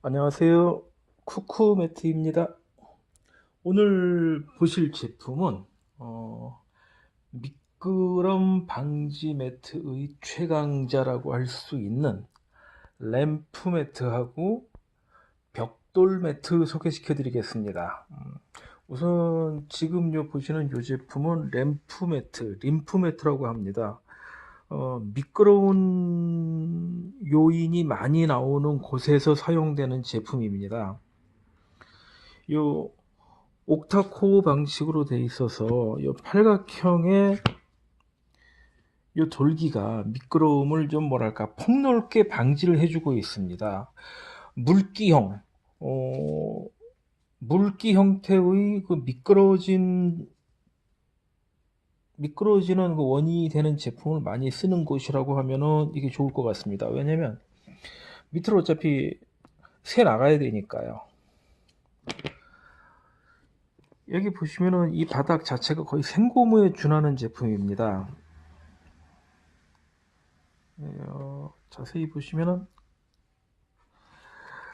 안녕하세요. 쿠쿠 매트입니다. 오늘 보실 제품은 어, 미끄럼 방지 매트의 최강자라고 할 수 있는 램프 매트하고 벽돌 매트 소개시켜 드리겠습니다. 음, 우선 지금 요 보시는 이 제품은 램프 매트, 림프 매트라고 합니다. 어, 미끄러운 요인이 많이 나오는 곳에서 사용되는 제품입니다. 요 옥타코어 방식으로 되어 있어서 요 팔각형의 요 돌기가 미끄러움을 좀 뭐랄까 폭넓게 방지를 해주고 있습니다. 물기형, 어, 물기 형태의 그 미끄러진 미끄러지는 그 원인이 되는 제품을 많이 쓰는 곳이라고 하면은 이게 좋을 것 같습니다. 왜냐면 밑으로 어차피 새 나가야 되니까요. 여기 보시면은 이 바닥 자체가 거의 생고무에 준하는 제품입니다. 어, 자세히 보시면은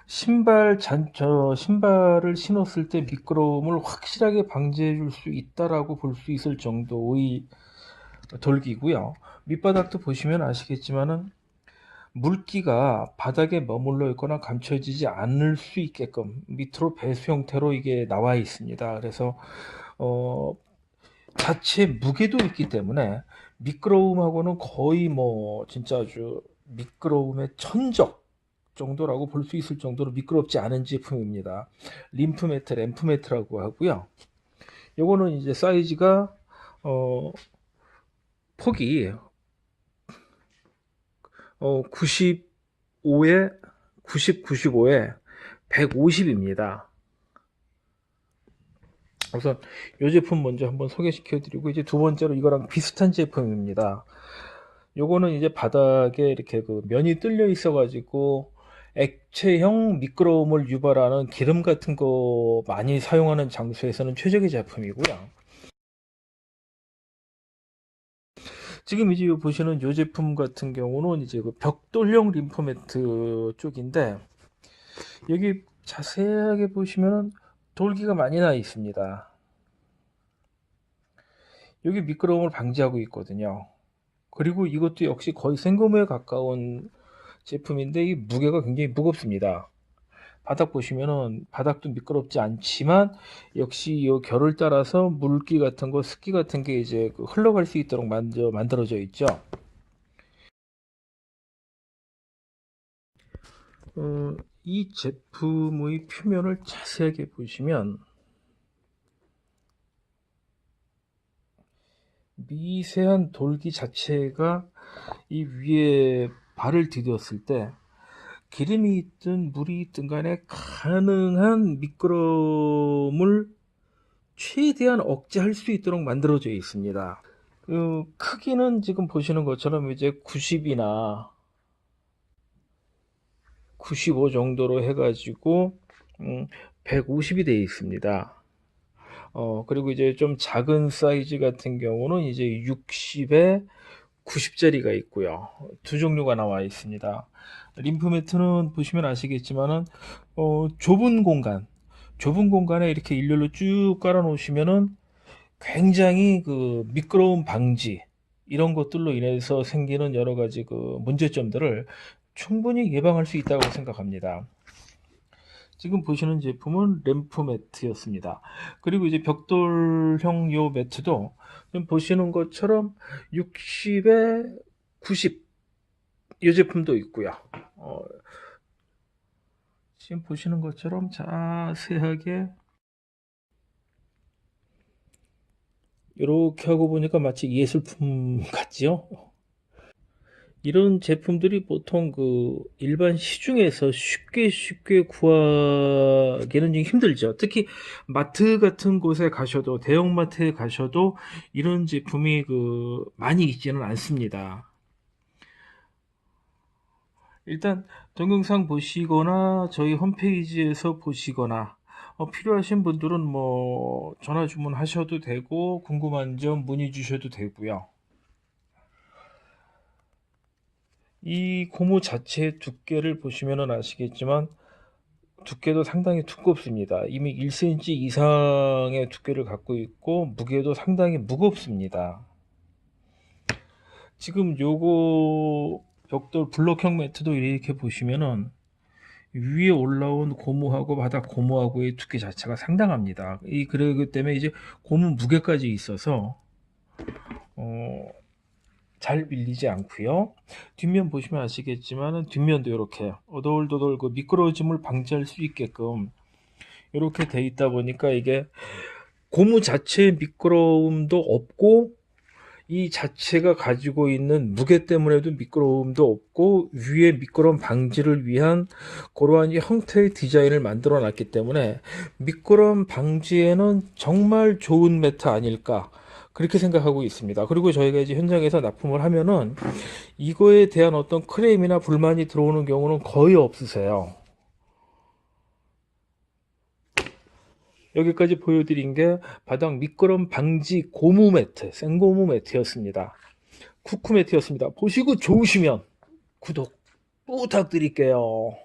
신발 잔, 저 신발을 신었을 때 미끄러움을 확실하게 방지해 줄 수 있다라고 볼 수 있을 정도의 돌기고요. 밑바닥도 보시면 아시겠지만은 물기가 바닥에 머물러 있거나 감춰지지 않을 수 있게끔 밑으로 배수 형태로 이게 나와 있습니다. 그래서 어, 자체 무게도 있기 때문에 미끄러움하고는 거의 뭐 진짜 아주 미끄러움의 천적 정도라고 볼 수 있을 정도로 미끄럽지 않은 제품입니다. 림프 매트, 램프 매트라고 하고요. 요거는 이제 사이즈가 어 폭이 어 95에 90, 95에 150입니다. 우선 이 제품 먼저 한번 소개시켜 드리고 이제 두 번째로 이거랑 비슷한 제품입니다. 요거는 이제 바닥에 이렇게 그 면이 뚫려 있어 가지고 액체형 미끄러움을 유발하는 기름 같은 거 많이 사용하는 장소에서는 최적의 제품이고요. 지금 이제 보시는 이 제품 같은 경우는 이제 그 벽돌형 림프 매트 쪽인데 여기 자세하게 보시면은 돌기가 많이 나 있습니다. 여기 미끄러움을 방지하고 있거든요. 그리고 이것도 역시 거의 생고무에 가까운 제품인데 이 무게가 굉장히 무겁습니다. 바닥 보시면은 바닥도 미끄럽지 않지만 역시 이 결을 따라서 물기 같은 거 습기 같은 게 이제 그 흘러갈 수 있도록 만져, 만들어져 있죠. 어, 이 제품의 표면을 자세하게 보시면 미세한 돌기 자체가 이 위에 발을 디뎠을 때 기름이 있든 물이 있든 간에 가능한 미끄러움을 최대한 억제할 수 있도록 만들어져 있습니다. 그 크기는 지금 보시는 것처럼 이제 90이나 95 정도로 해가지고 음, 150이 되어 있습니다. 어, 그리고 이제 좀 작은 사이즈 같은 경우는 이제 60에 90짜리가 있고요. 두 종류가 나와 있습니다. 림프 매트는 보시면 아시겠지만은 어, 좁은 공간, 좁은 공간에 이렇게 일렬로 쭉 깔아 놓으시면은 굉장히 그 미끄러운 방지 이런 것들로 인해서 생기는 여러 가지 그 문제점들을 충분히 예방할 수 있다고 생각합니다. 지금 보시는 제품은 램프 매트였습니다. 그리고 이제 벽돌형 요 매트도 보시는 것처럼 60에 90 이 제품도 있고요. 어, 지금 보시는 것처럼 자세하게 이렇게 하고 보니까 마치 예술품 같지요? 이런 제품들이 보통 그 일반 시중에서 쉽게 쉽게 구하기는 좀 힘들죠. 특히 마트 같은 곳에 가셔도 대형마트에 가셔도 이런 제품이 그 많이 있지는 않습니다. 일단 동영상 보시거나 저희 홈페이지에서 보시거나 어, 필요하신 분들은 뭐 전화 주문하셔도 되고 궁금한 점 문의 주셔도 되고요. 이 고무 자체의 두께를 보시면 아시겠지만 두께도 상당히 두껍습니다. 이미 1cm 이상의 두께를 갖고 있고 무게도 상당히 무겁습니다. 지금 요거 벽돌 블록형 매트도 이렇게 보시면은 위에 올라온 고무하고 바닥 고무하고의 두께 자체가 상당합니다. 이 그러기 때문에 이제 고무 무게까지 있어서 어, 잘 밀리지 않고요. 뒷면 보시면 아시겠지만 뒷면도 이렇게 오돌도돌 그 미끄러짐을 방지할 수 있게끔 이렇게 돼 있다 보니까 이게 고무 자체의 미끄러움도 없고 이 자체가 가지고 있는 무게 때문에도 미끄러움도 없고 위에 미끄러움 방지를 위한 그러한 이 형태의 디자인을 만들어 놨기 때문에 미끄러움 방지에는 정말 좋은 매트 아닐까 그렇게 생각하고 있습니다. 그리고 저희가 이제 현장에서 납품을 하면은 이거에 대한 어떤 크레임이나 불만이 들어오는 경우는 거의 없으세요. 여기까지 보여드린 게 바닥 미끄럼 방지 고무 매트, 생고무 매트였습니다. 쿠쿠 매트였습니다. 보시고 좋으시면 구독 부탁드릴게요.